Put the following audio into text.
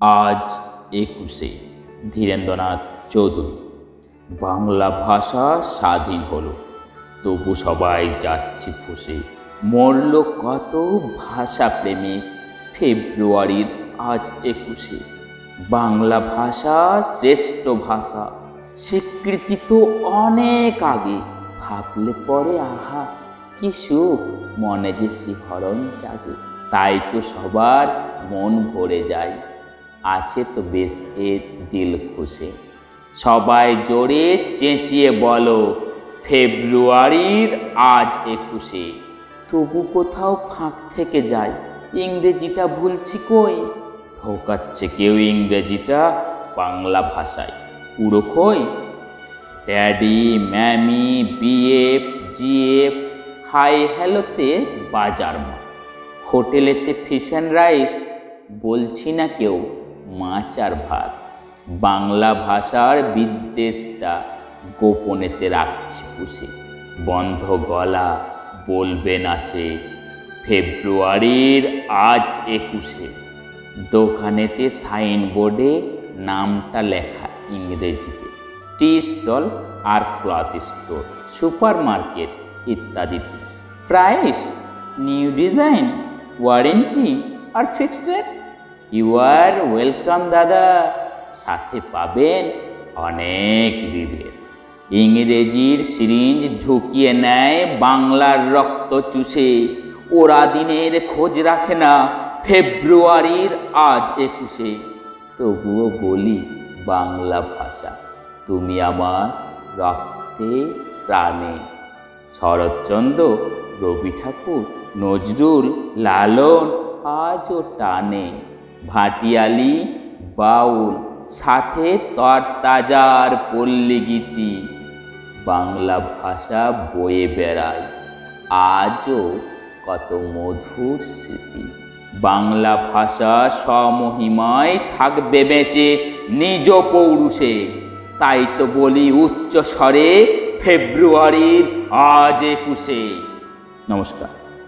আজ একুশে ধীরেন্দ্রনাথ চৌধুরী। বাংলা ভাষা স্বাধীন হলো। তবু সবাই যাচ্ছে ফুসে। মরল কত ভাষা প্রেমে ফেব্রুয়ারির আজ একুশে। বাংলা ভাষা শ্রেষ্ঠ ভাষা। স্বীকৃতি তো অনেক আগে। ভাবলে পরে আহা, কি সুখ, মনে যে শিহরণ জাগে। তাই তো সবার মন ভরে যায়। আছে তো বেশ, এ দিল খুশে সবাই জোরে চেঁচিয়ে বলো, ফেব্রুয়ারির আজ একুশে। তবু কোথাও ফাঁক থেকে যায়, ইংরেজিটা ভুলছি কই? ঢোকাচ্ছে কেউ ইংরেজিটা বাংলা ভাষায়। পুরো খই? Daddy, mummy, BF, GF, hi হ্যালোতে বাজার হোটেলেতে ফিশ অ্যান্ড রাইস, বলছি না কেউ। মাছ আর ভাত। বাংলা ভাষার বিদ্বেষটা গোপনেতে রাখছি পুষে। বন্ধ গলা বলবে না সে। ফেব্রুয়ারির আজ একুশে। দোকানেতে সাইনবোর্ডে নামটা লেখা ইংরেজিতে। টি স্টল আর ক্লথ স্টোর সুপার মার্কেট ইত্যাদিতে। Price, new design, warranty R fixed rate. You are welcome দাদা। সাথে পাবেন অনেক রিবেট ইংরেজির সিরিঞ্জ ঢুকিয়ে নেয় বাংলার রক্ত চুষে। ওরা দিনের খোঁজ রাখে না, ফেব্রুয়ারির আজ একুশে। তবুও বলি, বাংলা ভাষা, তুমি আমার রক্তে প্রাণে। শরৎচন্দ্র, রবি ঠাকুর, নজরুল, লালন আজও টানে। ভাটিয়ালি বাউল সাথে তরতাজার পল্লী গীতি বাংলা ভাষা বয়ে বেড়ায়। আজও কত মধুর স্মৃতি। বাংলা ভাষা স্বমহিমায় থাকবে বেঁচে নিজ পৌরুষে। তাই তো বলি উচ্চ স্বরে ফেব্রুয়ারির আজ একুশে। নমস্কার।